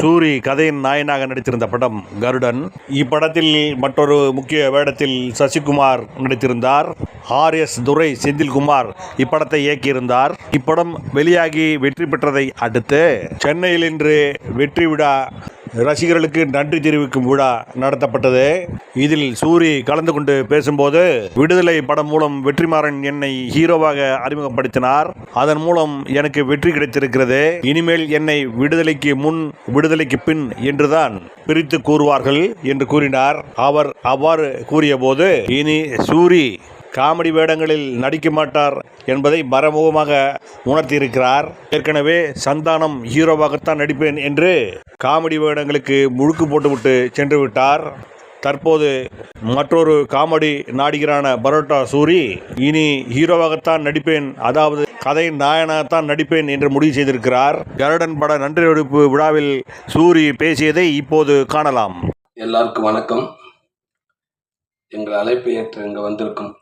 சூரி கதையின் நாயனாக நடித்திருந்த படம் கருடன். இப்படத்தில் மற்றொரு முக்கிய வேடத்தில் சசிகுமார் நடித்திருந்தார். ஆர் எஸ் துரை செந்தில்குமார் இப்படத்தை இயக்கியிருந்தார். இப்படம் வெளியாகி வெற்றி பெற்றதை அடுத்து சென்னையில் இன்று வெற்றி விழா ரசிகர்களுக்கு நன்றி தெரிவிக்கும் விழா நடத்தப்பட்டது. இதில் சூரி கலந்து கொண்டு பேசும்போது விடுதலை படம் மூலம் வெற்றிமாறன் என்னை ஹீரோவாக அறிமுகப்படுத்தினார். அதன் மூலம் எனக்கு வெற்றி கிடைத்திருக்கிறது. இனிமேல் என்னை விடுதலைக்கு முன் விடுதலைக்கு பின் என்றுதான் பிரித்து கூறுவார்கள் என்று கூறினார். அவர் அவ்வாறு கூறியபோது இனி சூரி காமெடி வேடங்களில் நடிக்க மாட்டார் என்பதை மறைமுகமாக உணர்த்தியிருக்கிறார். ஏற்கனவே சந்தானம் ஹீரோவாகத்தான் நடிப்பேன் என்று காமெடி வேடங்களுக்கு முழுக்கு போட்டுவிட்டு சென்று விட்டார் தற்போது மற்றொரு காமெடி நாடிகரான பரோட்டா சூரி இனி ஹீரோவாகத்தான் நடிப்பேன் அதாவது கதை நாயனாகத்தான் நடிப்பேன் என்று முடிவு செய்திருக்கிறார். கருடன் பட நன்றியொழிப்பு விழாவில் சூரி பேசியதை இப்போது காணலாம். எல்லாருக்கும் வணக்கம். எங்கள் அழைப்பை ஏற்று இங்கே வந்திருக்கும்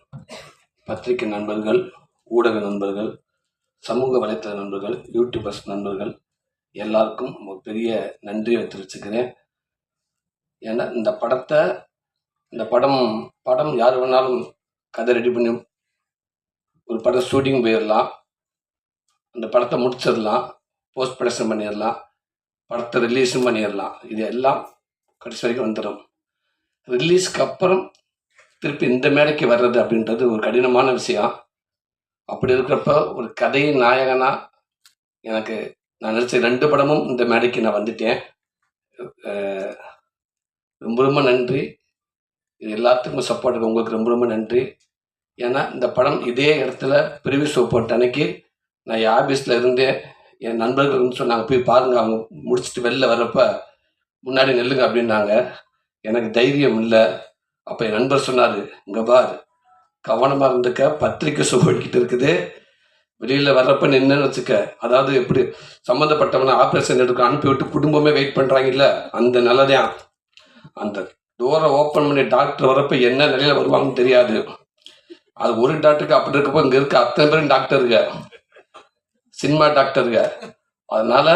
பத்திரிகை நண்பர்கள் ஊடக நண்பர்கள் சமூக வலைத்தள நண்பர்கள் யூடியூபர்ஸ் நண்பர்கள் எல்லாருக்கும் ஒரு பெரிய நன்றியை தெரிவிச்சுக்கிறேன். ஏன்னா இந்த படத்தை இந்த படம் படம் யார் வேணாலும் கதை ரெடி பண்ணி ஒரு படம் ஷூட்டிங் போயிடலாம் அந்த படத்தை முடிச்சிடலாம் போஸ்ட் ப்ரொடக்ஷன் பண்ணிடலாம் படத்தை ரிலீஸும் பண்ணிடலாம் இது எல்லாம் கடைசி வரைக்கும் வந்துடும் ரிலீஸ்க்கு அப்புறம் திருப்பி இந்த மேடைக்கு வர்றது அப்படின்றது ஒரு கடினமான விஷயம். அப்படி இருக்கிறப்ப ஒரு கதையின் நாயகனா எனக்கு நான் நினச்ச ரெண்டு படமும் இந்த மேடைக்கு நான் வந்துட்டேன். ரொம்ப ரொம்ப நன்றி. இது எல்லாத்துக்கும் சப்போர்ட் உங்களுக்கு ரொம்ப ரொம்ப நன்றி. ஏன்னா இந்த படம் இதே இடத்துல பிரிவி ஷோ போட்ட அன்னைக்கு நான் என் ஆஃபீஸில் இருந்தே என் நண்பர்கள் வந்து சொன்னாங்க போய் பாருங்க அவங்க முடிச்சுட்டு வெளில வர்றப்ப முன்னாடி நெல்லுங்க அப்படின்னாங்க. எனக்கு தைரியம் இல்லை. அப்போ என் நண்பர் சொன்னார் இங்கே பார் கவனமாக இருந்துக்க பத்திரிக்கை சுகிட்டு இருக்குது. வெளியில் வர்றப்ப நின்றுன்னு வச்சுக்க. அதாவது எப்படி சம்மந்தப்பட்டவனை ஆப்ரேஷன் எடுக்க அனுப்பிவிட்டு குடும்பமே வெயிட் பண்ணுறாங்கல்ல அந்த நல்லதான் அந்த டோரை ஓப்பன் பண்ணி டாக்டர் வரப்ப என்ன நிலையில் வருவாங்கன்னு தெரியாது. அது ஒரு டாக்டருக்கு அப்படி இருக்கப்போ இங்கே இருக்க அத்தனை பேரும் டாக்டருங்க சினிமா டாக்டருங்க அதனால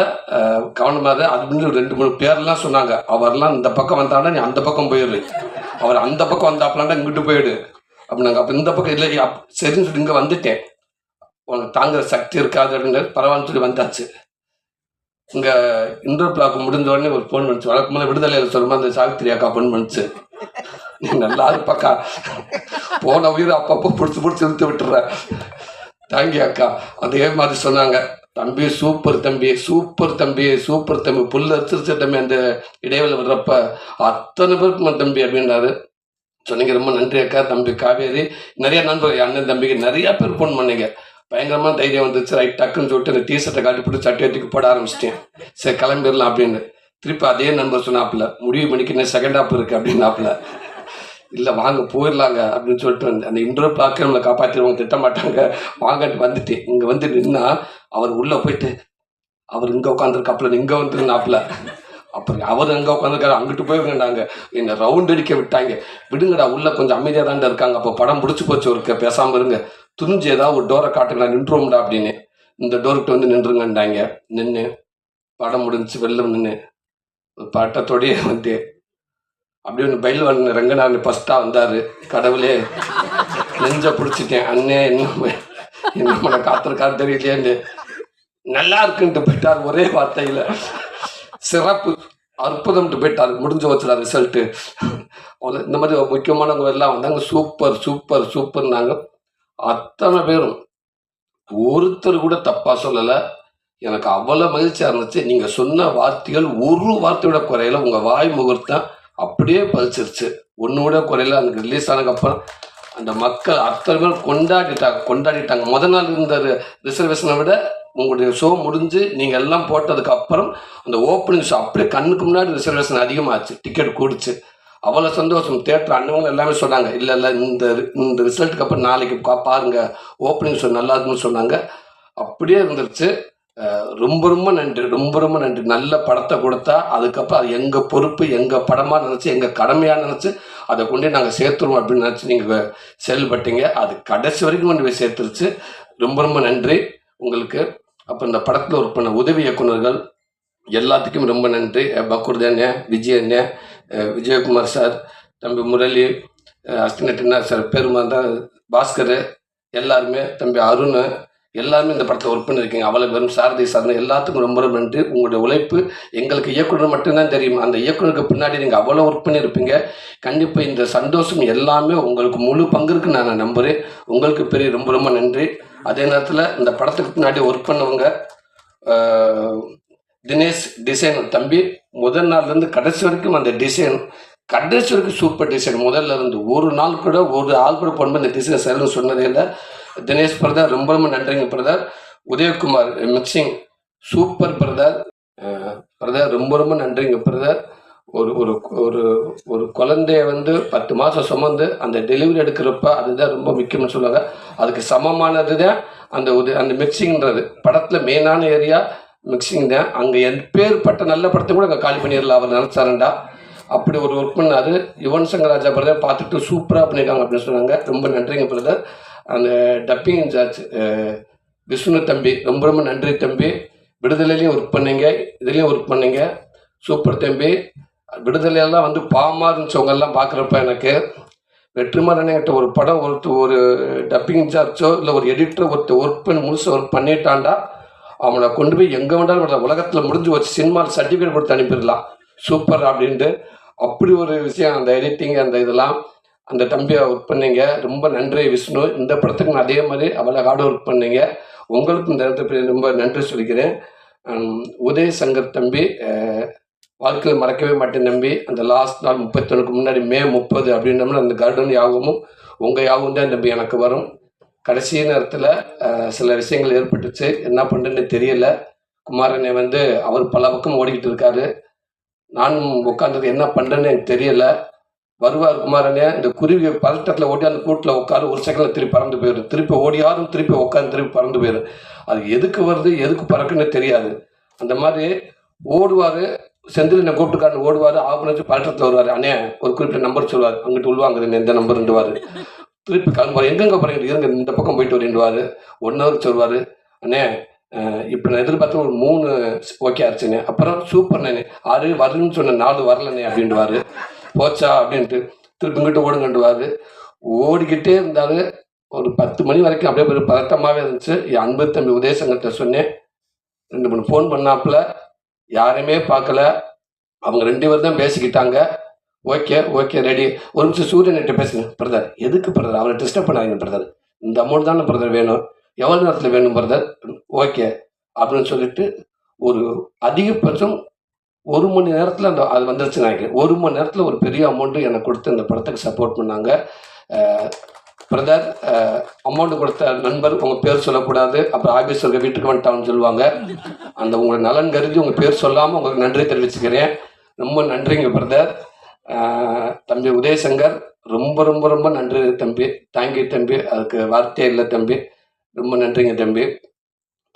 கவனமாக இரு. அது ரெண்டு மூணு பேர்லாம் சொன்னாங்க. அவர்லாம் இந்த பக்கம் வந்தாங்கன்னா நீ அந்த பக்கம் போயிடு அவர் அந்த பக்கம் வந்தாப்பலாண்டா இங்கிட்டு போயிடு. அப்படின்னாங்க அப்போ இந்த பக்கம் இல்லை சரின்னு சொல்லி இங்கே வந்துட்டேன். உனக்கு தாங்குற சக்தி இருக்காது அப்படின்னு பரவாயில்ல சொல்லி வந்தாச்சு. இங்கே இன்டோர் பிளாக் முடிஞ்ச உடனே ஒரு ஃபோன் பண்ணிச்சு வழக்கம் விடுதலையில் சொல்லுமா அந்த சாவித்திரி அக்கா ஃபோன் பண்ணிச்சு நீ நல்லா இருப்பாக்கா போன உயிர் அப்பப்போ பிடிச்சி பிடிச்சி இழுத்து விட்டுற. தேங்க்யூ அக்கா அதே மாதிரி சொன்னாங்க. தம்பி சூப்பர் தம்பி சூப்பர் தம்பி சூப்பர் தம்பி புல்ல அரிசிச்ச தம்பி அந்த இடைவெளி வர்றப்ப. அத்தனை பேருக்கு தம்பி அப்படின்னாரு சொன்னீங்க ரொம்ப நன்றி அக்கா தம்பி காவேரி. நிறைய நண்பர்கள் அண்ணன் தம்பிக்கு நிறைய பேர் ஃபோன் பண்ணீங்க. பயங்கரமாக தைரியம் வந்துச்சு. ரைட் டக்குன்னு சொல்லிட்டு அந்த டிஷர்ட்டை காட்டி போட்டு சட்டை தூக்கி போட ஆரம்பிச்சிட்டேன். சரி கிளம்பிடலாம் அப்படின்னு. திருப்பி அதே நண்பர் சொன்னாப்புல முடிவு மணிக்கு என்ன செகண்ட் ஆப் இருக்கு அப்படின்னாப்புல. இல்லை வாங்க போயிடலாங்க அப்படின்னு சொல்லிட்டு அந்த இன்டர்வியூ பார்க்க நம்மளை காப்பாற்றிடுவோம் திட்ட மாட்டாங்க வாங்கட்டு வந்துட்டு இங்கே வந்து நின்னா அவர் உள்ளே போயிட்டு அவர் இங்கே உட்காந்துருக்காப்புல இங்கே வந்துருந்தாப்புல. அப்புறம் அவர் எங்கே உட்காந்துருக்காரு அங்கிட்டு வேண்டாங்க என்னை ரவுண்ட் அடிக்க விட்டாங்க. விடுங்கடா உள்ள கொஞ்சம் அமைதியாக தாண்டா இருக்காங்க. அப்போ படம் பிடிச்சி போச்சு ஒருக்க பேசாமல் இருங்க. துணிஞ்சு ஏதாவது ஒரு டோரை காட்டுங்களா நின்றுவோம்டா அப்படின்னு. இந்த டோர்கிட்ட வந்து நின்றுங்கண்டாங்க. நின்று படம் முடிஞ்சு வெளில நின்று ஒரு பட்டத்தோடயே வந்து அப்படியே ஒன்று பயில் வந்து ரங்கநாதன் ஃபஸ்ட்டாக வந்தார். கடவுளே நெஞ்ச பிடிச்சிட்டேன். அண்ணே என்ன என்ன காத்திருக்காரு தெரியலையேன்னு. நல்லா இருக்குன்ட்டு போயிட்டார் ஒரே வார்த்தையில். சிறப்பு அற்புதம்ட்டு போயிட்டார். முடிஞ்சு வச்சுடா ரிசல்ட்டு இந்த மாதிரி முக்கியமானவங்க எல்லாம் வந்தாங்க. சூப்பர் சூப்பர் சூப்பர்னாங்க அத்தனை பேரும். ஒருத்தர் கூட தப்பாக சொல்லலை. எனக்கு அவ்வளோ மகிழ்ச்சியாக இருந்துச்சு. நீங்கள் சொன்ன வார்த்தைகள் ஒரு வார்த்தையோட குறையில. உங்கள் வாய் முகூர்த்தம் அப்படியே பதிச்சிருச்சு ஒன்று கூட குறையில. அந்த ரிலீஸ் ஆனதுக்கப்புறம் அந்த மக்கள் அத்தனை பேர் கொண்டாடிட்டாங்க. கொண்டாடிட்டாங்க. முத நாள் இருந்த ரிசர்வேஷனை விட உங்களுடைய ஷோ முடிஞ்சு நீங்கள் எல்லாம் போட்டதுக்கப்புறம் அந்த ஓப்பனிங் ஷோ அப்படியே கண்ணுக்கு முன்னாடி ரிசர்வேஷன் அதிகமாச்சு. டிக்கெட் கூடுச்சு. அவ்வளோ சந்தோஷம். தேட்டர் அண்ணவங்க எல்லாமே சொன்னாங்க. இல்லை இல்லை இந்த இந்த ரிசல்ட்டுக்கு அப்புறம் நாளைக்கு பாருங்கள் பாருங்க. ஓப்பனிங் ஷோ நல்லா இருக்குன்னு சொன்னாங்க. அப்படியே இருந்துருச்சு. ரொம்ப ரொம்ப நன்றி. ரொம்ப ரொம்ப நன்றி. நல்ல படத்தை கொடுத்தா அதுக்கப்புறம் அது எங்கள் பொறுப்பு எங்கள் படமாக நினச்சி எங்கள் கடமையாக நினச்சி அதை கொண்டு நாங்கள் சேர்த்துருவோம் அப்படின்னு நினச்சி நீங்கள் செயல்பட்டீங்க. அது கடைசி வரைக்கும் கொண்டு போய் சேர்த்துருச்சு. ரொம்ப ரொம்ப நன்றி. உங்களுக்கு அப்போ இந்த படத்தில் ஒர்க் பண்ண உதவி இயக்குனர்கள் எல்லாத்துக்கும் ரொம்ப நன்றி. அஹ் அண்ணன் விஜய் அண்ணன் விஜயகுமார் சார் தம்பி முரளி அஹ் அஸ்தினட்டினா சார் பெருமாந்தா பாஸ்கர் எல்லாருமே தம்பி அருண் எல்லாருமே இந்த படத்தை ஒர்க் பண்ணியிருக்கீங்க அவ்வளோ வெறும் சாரதி சார்ந்த எல்லாத்துக்கும் ரொம்ப ரொம்ப நன்றி. உங்களுடைய உழைப்பு எங்களுக்கு இயக்குனர் மட்டும்தான் தெரியும். அந்த இயக்குனருக்கு பின்னாடி நீங்கள் அவ்வளோ ஒர்க் பண்ணியிருப்பீங்க கண்டிப்பாக இந்த சந்தோஷம் எல்லாமே உங்களுக்கு முழு பங்கு இருக்குன்னு நான் நம்புகிறேன் உங்களுக்கு பெரிய ரொம்ப ரொம்ப நன்றி. அதே நேரத்தில் இந்த படத்துக்கு பின்னாடி ஒர்க் பண்ணவங்க தினேஷ் டிசைன் தம்பி முதல் நாள்லேருந்து கடைசி வரைக்கும் அந்த டிசைன் கடைசி வரைக்கும் சூப்பர் டிசைன் முதல்ல இருந்து ஒரு நாள் கூட ஒரு ஆள் கூட போடும்போது இந்த டிசைன் சரின்னு சொன்னதே இல்லை. தினேஷ் பிரதர் ரொம்ப ரொம்ப நன்றிங்க brother Udayakumar mixing super brother brother ரொம்ப ரொம்ப நன்றிங்க பிரதர் ஒரு ஒரு ஒரு ஒரு குழந்தைய வந்து பத்து மாதம் சுமந்து அந்த டெலிவரி எடுக்கிறப்ப அதுதான் ரொம்ப முக்கியம்னு சொல்லுவாங்க. அதுக்கு சமமானது தான் அந்த உது அந்த மிக்சிங்கிறது படத்தில் மெயினான ஏரியா மிக்சிங் தான். அங்கே என் பேர் பட்ட நல்ல படத்தை கூட அங்கே காலி பண்ணிடலாம் அவர் நினச்சாரண்டா. அப்படி ஒரு ஒர்க் பண்ணார். யுவன் சங்கர் ராஜா பிரதர் பார்த்துட்டு சூப்பராக பண்ணியிருக்காங்க அப்படின்னு சொன்னாங்க. ரொம்ப நன்றிங்க பிரதர் அந்த டப்பிங் இன்சார்ஜ் விஷ்ணு தம்பி ரொம்ப ரொம்ப நன்றி தம்பி. விடுதலையிலையும் ஒர்க் பண்ணீங்க. இதுலேயும் ஒர்க் பண்ணீங்க. சூப்பர் தம்பி. விடுதலையெல்லாம் வந்து பாவமாக இருந்துச்சவங்கெல்லாம் பார்க்குறப்ப எனக்கு வெற்றிமாறன்கிட்ட ஒரு படம் ஒருத்தர் ஒரு டப்பிங் இன்சார்ஜோ இல்லை ஒரு எடிட்டர் ஒருத்தர் ஒர்க் பண்ணி முழுசாக ஒர்க் பண்ணிட்டாண்டா அவனை கொண்டு போய் எங்கே வேண்டாலும் உலகத்தில் முடிஞ்சு வச்சு சினிமாவில் சர்டிஃபிகேட் கொடுத்து அனுப்பிடலாம். சூப்பர் அப்படின்ட்டு. அப்படி ஒரு விஷயம் அந்த எடிட்டிங் அந்த இதெல்லாம் அந்த தம்பியை ஒர்க் பண்ணீங்க. ரொம்ப நன்றி விஷ்ணு. இந்த படத்துக்கு நான் அதே மாதிரி அவ்வளோ ஹார்ட் ஒர்க் பண்ணீங்க. உங்களுக்கு இந்த இடத்துல ரொம்ப நன்றி சொல்லிக்கிறேன். உதய சங்கர் தம்பி வாழ்க்கையில் மறக்கவே மாட்டேன் நம்பி அந்த லாஸ்ட் நாள் முப்பத்தொன்னுக்கு முன்னாடி மே முப்பது அப்படின்னம்னா அந்த கார்டன் யாகமும் உங்கள் யாகம் தான் நம்பி எனக்கு வரும். கடைசி நேரத்தில் சில விஷயங்கள் ஏற்பட்டுச்சு. என்ன பண்ணுறேன்னு தெரியல. குமாரனை வந்து அவர் பல பக்கம் ஓடிக்கிட்டு இருக்காரு. நானும் உட்காந்தது என்ன பண்ணுறேன்னு எனக்கு தெரியல. வருவார் குமாரனே இந்த குருவி பதட்டத்தில் ஓடி அந்த கூட்டில் உட்காரு ஒரு செகண்டில் திருப்பி பறந்து போயிடும் திருப்பி ஓடியாரும் திருப்பி உட்காந்து திருப்பி பறந்து போயிடும் அது எதுக்கு வருது எதுக்கு பறக்குன்னு தெரியாது. அந்த மாதிரி ஓடுவார் செந்திலினை கூப்பிட்டுக்காரன் ஓடுவார் ஆபரேஜ் பதட்டத்தில் வருவார். அண்ணே ஒரு குறிப்பிட்ட நம்பர் சொல்லுவார். அங்கிட்டு உள்வாங்குது எந்த இருந்துவார் திருப்பி கிளம்புவார். எங்கெங்க போகிறீங்க இருங்க இந்த பக்கம் போயிட்டு வரேன்டுவார் ஒன் ஹவர் சொல்வார் அண்ணே இப்போ நான் எதிர்பார்த்த ஒரு மூணு ஓகே ஆச்சுண்ணே. அப்புறம் சூப்பர் நானே ஆறு வரணும்னு சொன்ன நாலு வரலண்ணே அப்படின்டுவாரு போச்சா? அப்படின்ட்டு திருப்பி இங்கிட்டு ஓடுங்கன்றுவார் ஓடிக்கிட்டே இருந்தார். ஒரு பத்து மணி வரைக்கும் அப்படியே ஒரு பதட்டமாகவே இருந்துச்சு. என் அன்பு தம்பி உதயசங்கர்கிட்ட சொன்னேன். ரெண்டு மூணு ஃபோன் பண்ணாப்புல. யாரையுமே பார்க்கல. அவங்க ரெண்டு பேர் தான் பேசிக்கிட்டாங்க. Okay okay ready. ஒரு நிமிஷம் சூரியன்கிட்ட பேசுங்க பிரதர் எதுக்கு பிரதர் அவரை டிஸ்டர்ப் பண்ணாதீங்க பிரதர் இந்த அமௌண்ட் தானே பிரதர் வேணும். எவ்வளோ நேரத்தில் வேணும் பிரதர் ஓகே. அப்படின்னு சொல்லிட்டு ஒரு அதிகபட்சம் ஒரு மணி நேரத்தில் அந்த அது வந்துருச்சு நினைக்கிறேன். ஒரு மணி நேரத்தில் ஒரு பெரிய அமௌண்ட்டு எனக்கு கொடுத்து அந்த படத்துக்கு சப்போர்ட் பண்ணாங்க. பிரதர் அமௌண்ட் கொடுத்த நண்பர் உங்கள் பேர் சொல்லக்கூடாது. அப்புறம் ஆஃபீஸ் இருக்க வீட்டுக்கு வந்துட்டான்னு சொல்லுவாங்க. அந்த உங்களை நலன் கருதி உங்கள் பேர் சொல்லாமல் உங்களுக்கு நன்றி தெரிவிச்சுக்கிறேன். ரொம்ப நன்றிங்க பிரதர் தம்பி உதயசங்கர் ரொம்ப ரொம்ப ரொம்ப நன்றி தம்பி. தேங்க்யூ தம்பி. அதுக்கு வார்த்தையே இல்லை தம்பி. ரொம்ப நன்றிங்க தம்பி.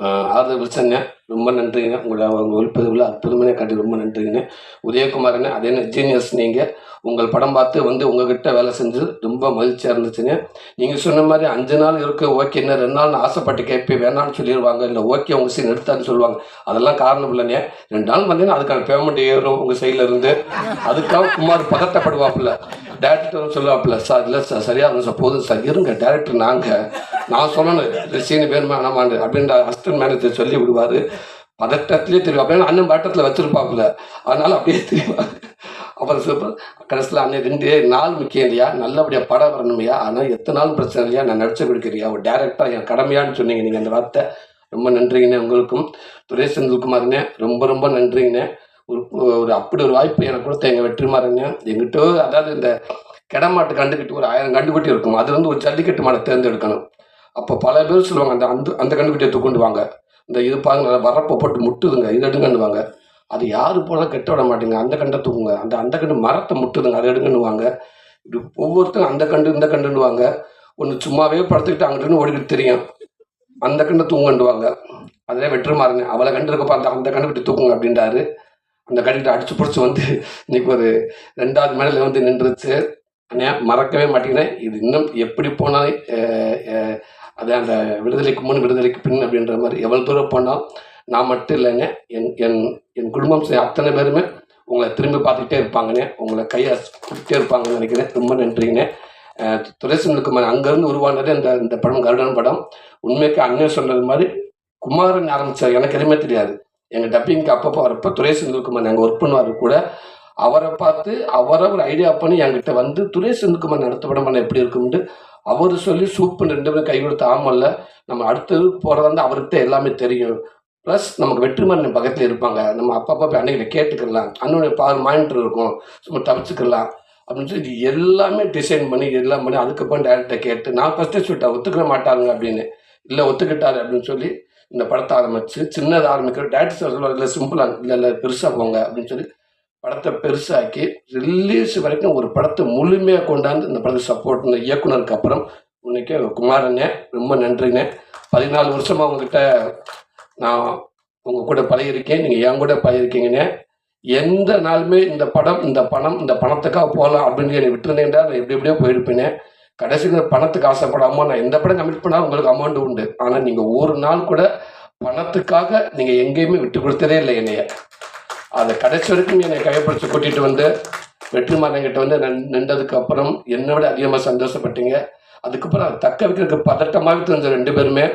ஆஹ் ஆறுதல் பிரச்சனை. ரொம்ப நன்றிங்க. உங்களை உங்கள் ஒழிப்பதில் அற்புதமான காட்டி ரொம்ப நன்றிங்க. உதயகுமாரண்ணே அதே ஜீனியஸ் நீங்கள் உங்கள் படம் பார்த்து வந்து உங்ககிட்ட வேலை செஞ்சு ரொம்ப மகிழ்ச்சியாக இருந்துச்சுங்க. நீங்கள் சொன்ன மாதிரி அஞ்சு நாள் இருக்க ஓகே. இன்னும் ரெண்டு நாள் ஆசைப்பட்டு கேட்பேன் வேணாம்னு சொல்லிடுவாங்க இல்லை ஓகே உங்கள் சீன் எடுத்தான்னு சொல்லுவாங்க. அதெல்லாம் காரணம் இல்லைங்க. ரெண்டு நாள் வந்தீங்கன்னா அதுக்கான பேமெண்ட் ஏறும் உங்கள் சைடில் இருந்து. அதுக்காக குமார் பதட்டப்படுவாப்புல. டேரக்டர் சொல்லுவாப்புல சார் இல்லை சார் சரியாக இருந்தும் சார் போதும் சார். இருங்க டேரக்டர் நாங்கள் நான் சொல்லணும் இந்த சீன் வேணுமா வேணாமாண்டு அப்படின்ற அசிஸ்டன்ட் மேனேஜர் சொல்லி விடுவார். பதட்டத்திலே தெரியும் அப்படின்னா அண்ணன் பட்டத்தில் வச்சிருப்பாப்புல. அதனால அப்படியே தெரியும் அப்புறம் சூப்பர் கடைசியில் அண்ணன் ரெண்டு நாள் முக்கியம் இல்லையா? நல்லபடியாக படம் வரணுமையா? ஆனால் எத்தனை நாள் பிரச்சனை இல்லையா? நான் நடிச்சு கொடுக்குறியா ஒரு டேரக்டாக என் கடமையான்னு சொன்னீங்க நீங்கள் அந்த வார்த்தை. ரொம்ப நன்றிங்கண்ணே உங்களுக்கும். துரை செந்தில்குமார்ண்ணே ரொம்ப ரொம்ப நன்றிங்கண்ணே. ஒரு ஒரு அப்படி ஒரு வாய்ப்பு எனக்கு கொடுத்த எங்கள் வெற்றிமாறண்ணே எங்கிட்ட அதாவது இந்த கிடமாட்டு கண்டுக்கிட்டு ஒரு ஆயிரம் கண்டுக்குட்டி இருக்கும். அது வந்து ஒரு ஜல்லிக்கட்டு மாடை தேர்ந்தெடுக்கணும். அப்போ பல பேர் சொல்லுவாங்க அந்த அந்த அந்த கண்டுக்குட்டியை தூக்கொண்டு வாங்க. இந்த இது பாருங்க நல்லா வரப்பை போட்டு முட்டுதுங்க. இது எடுங்கன்னுவாங்க. அது யாரு போனால் கெட்ட விட மாட்டேங்க. அந்த கண்டை தூக்குங்க. அந்த அந்த கண்டு மரத்தை முட்டுதுங்க. அதை எடுங்கன்னுவாங்க. இப்படி ஒவ்வொருத்தரும் அந்த கண்டு இந்த கண்டுன்னுவாங்க. ஒன்று சும்மாவே படுத்துக்கிட்டு அங்கிட்டு ஓடிக்கிட்டு தெரியும். அந்த கண்டை தூங்கண்டுவாங்க அதே வெற்றுமாறுங்க அவளை கண்டு இருக்கப்போ அந்த அந்த விட்டு தூக்குங்க அப்படின்றாரு. அந்த கண்டுக்கிட்ட அடிச்சு பிடிச்சி வந்து இன்னைக்கு ஒரு ரெண்டாவது மேடையில் வந்து நின்றுச்சு. அண்ணா மறக்கவே மாட்டேங்கிறேன். இது இன்னும் எப்படி போனாலும் அது அந்த விடுதலைக்கு முன் விடுதலைக்கு பின் அப்படின்ற மாதிரி எவ்வளோ தூரம் போனால் நான் மட்டும் இல்லைங்க. என் என் என் குடும்பம் செய்ய அத்தனை பேருமே உங்களை திரும்பி பார்த்துக்கிட்டே இருப்பாங்கண்ணே உங்களை கையை கொடுத்துட்டே இருப்பாங்கன்னு நினைக்கிறேன். ரொம்ப நன்றிங்கண்ணே அஹ் துரை அங்கேருந்து உருவானது இந்த இந்த படம் கருடன் படம். உண்மைக்கு அண்ணன் சொன்னது மாதிரி குமாரன் ஆரம்பிச்சார். எனக்கு எதுவுமே தெரியாது. எங்கள் டப்பிங்க்கு அப்பப்போ வரப்போ துரை செந்தில்குமார் நாங்கள் ஒர்க் பண்ணுவார் கூட. அவரை பார்த்து அவரை ஒரு ஐடியா பண்ணி என்கிட்ட வந்து துரை செந்தில்குமார் நடத்த படம் பண்ண எப்படி இருக்கும்னு அவர் சொல்லி சூப்பர் ரெண்டு பேரும் கை கொடுத்து ஆமல்ல நம்ம அடுத்தது போகிறது வந்து அவருக்கு எல்லாமே தெரியும். ப்ளஸ் நமக்கு வெற்றிமாறன் பக்கத்தில் இருப்பாங்க. நம்ம அப்பப்போ போய் அன்னைக்கிட்ட கேட்டுக்கலாம். அண்ணனுடைய பா மானிட்டர் இருக்கும். சும்மா தவிச்சுக்கலாம். அப்படின்னு சொல்லி எல்லாமே டிசைன் பண்ணி எல்லாம் பண்ணி அதுக்கப்புறம் டேரக்டரை கேட்டு நான் ஃபஸ்ட்டே சொல்லிட்டேன் ஒத்துக்கிற மாட்டாங்க அப்படின்னு. இல்லை ஒத்துக்கிட்டாரு அப்படின்னு சொல்லி இந்த படத்தை ஆரம்பிச்சு சின்னதாக ஆரம்பிக்கிற டேரக்டர் சொல்லுவாங்க இல்லை சிம்பிளாக இல்லை இல்லை பெருசாக போங்க அப்படின்னு சொல்லி படத்தை பெருசாக்கி ரிலீஸ் வரைக்கும் ஒரு படத்தை முழுமையாக கொண்டாந்து இந்த படத்தை சப்போர்ட் பண்ண இயக்குனருக்கு அப்புறம் உன்னைக்கே குமாரண்ணே ரொம்ப நன்றிண்ணே. பதினாலு வருஷமாக உங்ககிட்ட நான் உங்கள் கூட பழகிருக்கேன் நீங்கள் என் கூட பழகிருக்கீங்கண்ணே எந்த நாளுமே இந்த படம் இந்த பணம் இந்த பணத்துக்காக போகலாம் அப்படின்னு என்னை விட்டுருந்தேன்டா. நான் எப்படி எப்படியோ போயிருப்பேனே. கடைசியில் இந்த பணத்துக்கு ஆசைப்படாமல் நான் எந்த படம் கமிட் பண்ணாலும் உங்களுக்கு அமௌண்ட் உண்டு. ஆனால் நீங்கள் ஒரு நாள் கூட பணத்துக்காக நீங்கள் எங்கேயுமே விட்டு கொடுத்ததே இல்லை என்னைய. அதை கடைசி வரைக்கும் என்னை கையப்பிடிச்சு கூட்டிகிட்டு வந்து வெற்றிமாறன்கிட்ட வந்து நின்- நின்றதுக்கு அப்புறம் என்னை விட அதிகமாக சந்தோஷப்பட்டீங்க. அதுக்கப்புறம் அதை தக்க வைக்கிறதுக்கு பதட்டமாக தெரிஞ்ச ரெண்டு பேருமே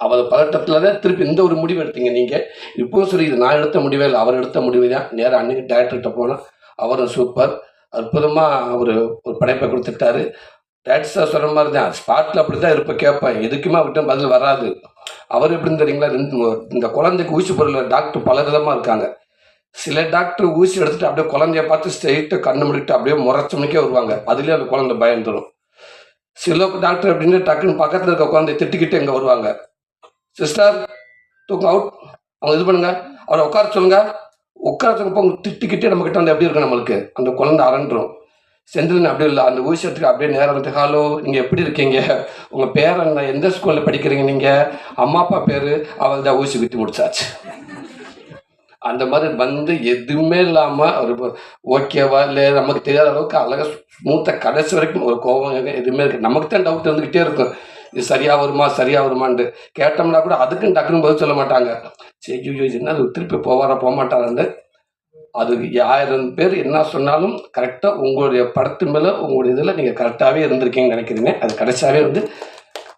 அவர் பதட்டத்தில் தான் திருப்பி இந்த ஒரு முடிவு எடுத்தீங்க நீங்கள் இப்போவும் சரி இது நான் எடுத்த முடிவே இல்லை அவர் எடுத்த முடிவு தான். நேராக அன்னைக்கு டேரக்டர்கிட்ட போனோம். அவரும் சூப்பர் அற்புதமாக அவர் ஒரு படைப்பை கொடுத்துட்டாரு. டேரக்டர் சார் சொல்கிற மாதிரி தான் ஸ்பாட்டில் அப்படி தான் இருப்ப கேட்பேன். எதுக்குமே அவர்கிட்ட பதில் வராது. அவர் எப்படின்னு தெரியுங்களா? ரெண்டு இந்த குழந்தைக்கு ஊசி பொருள் டாக்டர் பல விதமாக இருக்காங்க. சில டாக்டர் ஊசி எடுத்துட்டு அப்படியே குழந்தைய பார்த்து ஸ்ட்ரெயிட்டு கண்ணு முடிக்கிட்டு அப்படியே முறைச்சோம்னுக்கே வருவாங்க. அதுலேயே அந்த குழந்தை பயந்துடும் சில டாக்டர் அப்படின்னு டக்குன்னு பக்கத்தில் இருக்க குழந்தைய திட்டிக்கிட்டு இங்கே வருவாங்க. சிஸ்டர் தூக்கம் அவுட் அவங்க இது பண்ணுங்க. அவரை உட்கார சொல்லுங்க. உட்கார சொல்லுங்க அவங்க திட்டிக்கிட்டே நம்ம கிட்ட வந்து எப்படி இருக்கும் நம்மளுக்கு? அந்த குழந்தை அரண்டுரும் செந்திலன் அப்படி இல்லை அந்த ஊசி அப்படியே நேரம் வந்து ஹலோ நீங்கள் எப்படி இருக்கீங்க? உங்கள் பேர் என்ன? எந்த ஸ்கூலில் படிக்கிறீங்க நீங்கள் அம்மா அப்பா பேர் அவள் தான் ஊசி குத்தி முடிச்சாச்சு. அந்த மாதிரி வந்து எதுவுமே இல்லாமல் ஒரு ஓகேவா இல்லை நமக்கு தெரியாத அளவுக்கு அழகாக ஸ்மூத்தாக கடைசி வரைக்கும் ஒரு கோபம் எதுவுமே இருக்கு. நமக்கு தான் டவுட் இருந்துக்கிட்டே இருக்கும். இது சரியா வருமா சரியா வருமான்ட்டு. கேட்டோம்னா கூட அதுக்கும் டக்குன்னு பதில் சொல்ல மாட்டாங்க. சரி ஐயோ, என்ன அது திருப்பி போவாரா போக மாட்டாரான்னு அது ஆயிரம் பேர் என்ன சொன்னாலும் கரெக்டாக உங்களுடைய படத்து மேலே உங்களுடைய இதில் நீங்கள் கரெக்டாகவே இருந்திருக்கீங்கன்னு நினைக்கிறீங்க. அது கடைசியாகவே வந்து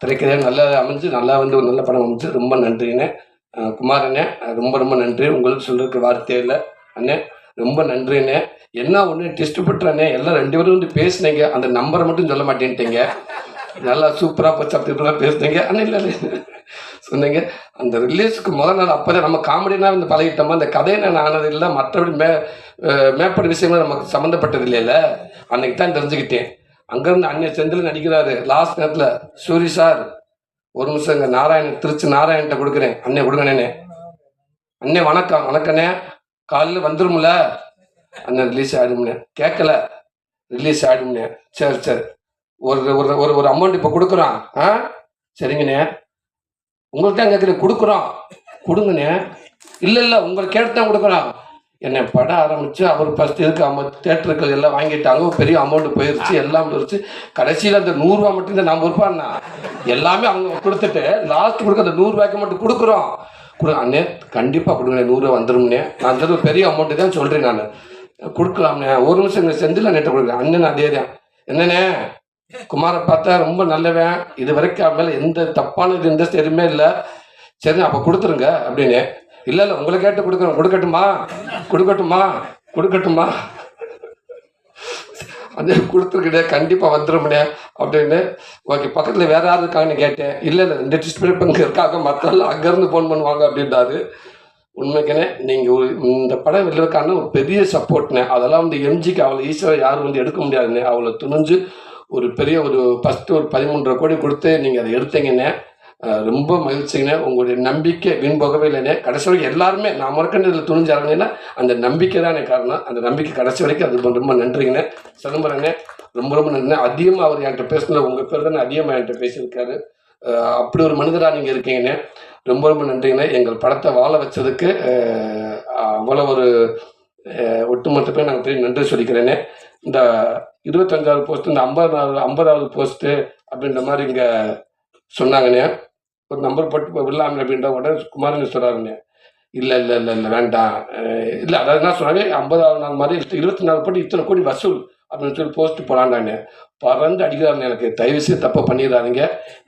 திரைக்கதையாக நல்லா அமைஞ்சு நல்லா வந்து ஒரு நல்ல படம் அமைஞ்சு ரொம்ப நன்றிண்ணே குமார் அண்ணே ரொம்ப ரொம்ப நன்றி. உங்களுக்கு சொல்றதுக்கு வார்த்தையே இல்லை. அண்ணே ரொம்ப நன்றிண்ணே. என்ன ஒன்று டெஸ்ட் அண்ணே எல்லாம் ரெண்டு பேரும் வந்து பேசுனீங்க. அந்த நம்பரை மட்டும் சொல்ல மாட்டேன்ட்டீங்க. நல்லா சூப்பராக போச்சு அப்படி பேசுனீங்க. அண்ணே இல்லை சொன்னீங்க. அந்த ரிலீஸுக்கு முதல் நாள் அப்போதான் நம்ம காமெடினா வந்து பழகிட்டோமா? அந்த கதையை நான் ஆனது இல்லை மற்றபடி மே அஹ் விஷயங்கள் நமக்கு சம்மந்தப்பட்டது இல்லைல்ல. அன்னைக்கு தான் தெரிஞ்சுக்கிட்டேன். அங்கேருந்து அண்ணன் செந்தில் நடிக்கிறாரு. லாஸ்ட் நேரத்தில் சூரி சார். ஒரு நிமிஷம் இங்கே நாராயணன் திருச்சி நாராயண்கிட்ட கொடுக்குறேன். அண்ணே கொடுங்கண்ணே அண்ணே வணக்கம் வணக்கண்ணே. காலையில் வந்துரும்ல? அண்ணன் ரிலீஸ் ஆகிடும்ண்ணே கேட்கல. ரிலீஸ் ஆகிடும்ண்ணே சரி சரி. ஒரு ஒரு ஒரு ஒரு அமௌண்ட் இப்போ கொடுக்குறோம் ஆ? சரிங்கண்ணே. உங்கள்கிட்ட கேட்குறேன் கொடுக்குறோம் கொடுங்கண்ணே. இல்லை இல்லை உங்களுக்கு கேட்டு தான் கொடுக்குறோம் என்னை படம் ஆரம்பித்து அவர் ஃபஸ்ட்டு இதுக்கு அமௌண்ட் தேட்டருக்கு எல்லாம் வாங்கிட்டாங்க. பெரிய அமௌண்ட் போயிருச்சு. எல்லாம் போயிருச்சு கடைசியில் அந்த நூறுரூவா மட்டும் தான் நான் இருப்பான்னா எல்லாமே அவங்க கொடுத்துட்டு லாஸ்ட் கொடுக்க அந்த நூறுரூவாய்க்கு மட்டும் கொடுக்குறோம். கொடு அண்ணே கண்டிப்பாக கொடுங்க. நூறுரூவா வந்துரும்ண்ணே நான் சொல்ல பெரிய அமௌண்ட்டு தான் சொல்கிறேன் நான். கொடுக்கலாம்ண்ணே ஒரு நிமிஷம் இங்கே செந்தில் நேற்று கொடுக்குறேன் அண்ணன் அதே தான். என்னண்ணே குமாரை பார்த்தா ரொம்ப நல்லவன். இது வரைக்கும் அவன் மேலே எந்த தப்பான இது எந்த எதுவுமே இல்லை. சரி அப்போ கொடுத்துருங்க அப்படின்னு. இல்லை இல்லை உங்களை கேட்டு கொடுக்குறோம் கொடுக்கட்டுமா? கொடுக்கட்டுமா? கொடுக்கட்டுமா? அது கொடுத்துருக்கடே கண்டிப்பாக வந்துடும்னே அப்படின்னு. ஓகே பக்கத்தில் வேற யாரும் இருக்காங்கன்னு கேட்டேன். இல்லை இல்லை இந்த டிஸ்பிளே இங்கே இருக்காங்க. மற்றெல்லாம் அங்கேருந்து ஃபோன் பண்ணுவாங்க அப்படின்றாரு. உண்மைக்குனே நீங்கள் ஒரு இந்த படம் வெளிவக்கான ஒரு பெரிய சப்போர்ட்னே அதெல்லாம் வந்து எம்ஜிக்கு அவ்வளோ ஈஸியாக யாரும் வந்து எடுக்க முடியாதுண்ணே அவ்வளோ துணிஞ்சு ஒரு பெரிய ஒரு ஃபஸ்ட்டு ஒரு பதிமூன்றரை கோடி கொடுத்து நீங்கள் அதை எடுத்தீங்கன்னே ரொம்ப மகிழ்ச்சிங்கண்ணே உங்களுடைய நம்பிக்கை வீண் போகவே இல்லைண்ணே கடைசி வரைக்கும் எல்லாருமே நான் மறக்கின்ற இதில் துணிஞ்சாருங்கன்னா அந்த நம்பிக்கை தான் எனக்கு காரணம். அந்த நம்பிக்கை கடைசி வரைக்கும் அது ரொம்ப நன்றிங்கண்ணே சிதம்பரண்ணே ரொம்ப ரொம்ப நன்றி. அதிகமாக அவர் என்கிட்ட பேசினது உங்கள் பேர் தானே அதிகமாக என்கிட்ட பேசியிருக்காரு. அப்படி ஒரு மனிதராக நீங்கள் இருக்கீங்கண்ணே ரொம்ப ரொம்ப நன்றிங்கண்ணே எங்கள் படத்தை வாழ வச்சதுக்கு அவ்வளோ ஒரு ஒட்டுமொத்த பேர் நாங்கள் பெரிய நன்றி சொல்லிக்கிறேனே. இந்த இருபத்தஞ்சாவது போஸ்ட்டு இந்த ஐம்பதாவது ஐம்பதாவது போஸ்ட்டு அப்படின்ற மாதிரி இங்கே சொன்னாங்கண்ணே. ஒரு நம்பர் போட்டு விடலாமே அப்படின்ற உடனே குமாரன் சொல்கிறாருண்ணே இல்லை இல்லை இல்லை இல்லை வேண்டாம். இல்லை அதாவது என்ன சொன்னாங்க ஐம்பதாவது நாள் மாதிரி இருபத்தி நாலு போட்டு இத்தனை கோடி வசூல் அப்படின்னு சொல்லி போஸ்ட் போடாண்டான்னு பறந்து அடிக்கிறாங்க எனக்கு. தயவு செய்து தப்பை பண்ணிடுறாருங்க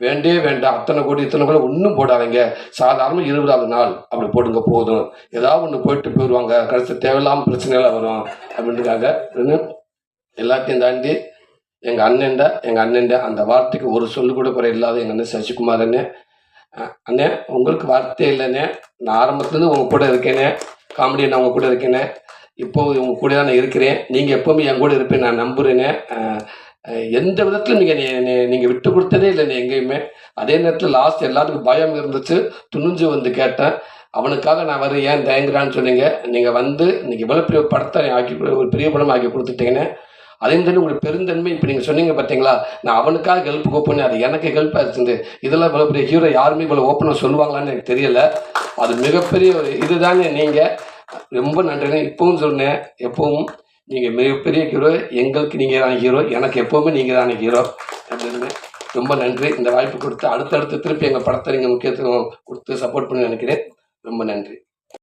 வேண்டே வேண்டாம். அத்தனை கோடி இத்தனை கோடி ஒன்றும் போடாதீங்க. சாதாரண இருபதாவது நாள். அப்படி போடுங்க போதும். ஏதாவது ஒன்று போயிட்டு போயிடுவாங்க. கடைசி தேவையில்லாமல் பிரச்சனைலாம் வரும் அப்படின்ட்டுக்காக எல்லாத்தையும் தாண்டி எங்கள் அண்ணன்டா எங்கள் அண்ணன்டா அந்த வார்த்தைக்கு ஒரு சொல்லு கூட குறை இல்லாத எங்கள் அண்ணன் சசிகுமார் அண்ணன் அண்ணே உங்களுக்கு வார்த்தை இல்லைண்ணே. நான் ஆரம்பத்துலேருந்து உங்கள் கூட இருக்கேனே காமெடி நான் உங்கள் கூட இருக்கேனே இப்போ உங்க கூட தான் நான் இருக்கிறேன். நீங்கள் எப்போவுமே என் கூட இருப்பேன் நான் நம்புகிறேனே எந்த விதத்திலும் நீங்கள் நீங்கள் விட்டு கொடுத்ததே இல்லைண்ணே எங்கேயுமே. அதே நேரத்தில் லாஸ்ட் எல்லாத்துக்கும் பயம் இருந்துச்சு. துணிஞ்சு வந்து கேட்டேன். அவனுக்காக நான் வர ஏன் தயங்குறான்னு சொன்னீங்க. நீங்கள் வந்து இன்னைக்கு இவ்வளோ பெரிய படத்தை ஆக்கி கொடு- ஒரு பெரிய படம் ஆக்கி கொடுத்துட்டீங்கன்னு அதே தாண்டி உங்களுக்கு பெருந்தன்மை. இப்போ நீங்கள் சொன்னீங்க பார்த்தீங்களா நான் அவனுக்காக ஹெல்ப் கோப்பேன்னு அது எனக்கு ஹெல்ப் இருந்தது. இதெல்லாம் இவ்வளோ பெரிய ஹீரோ யாருமே இவ்வளோ ஓப்பனாக சொல்லுவாங்களான்னு எனக்கு தெரியல. அது மிகப்பெரிய ஒரு இதுதாங்க நீங்கள் ரொம்ப நன்றிங்க. இப்பவும் சொன்னேன். எப்பவும் நீங்கள் மிகப்பெரிய ஹீரோ எங்களுக்கு நீங்கள் தான் ஹீரோ எனக்கு எப்போவுமே நீங்கள் தானே ஹீரோ அப்படின்னு ரொம்ப நன்றி. இந்த வாய்ப்பு கொடுத்து அடுத்தடுத்து திருப்பி எங்கள் படத்தை நீங்கள் முக்கியத்துவம் கொடுத்து சப்போர்ட் பண்ணி நினைக்கிறேன். ரொம்ப நன்றி.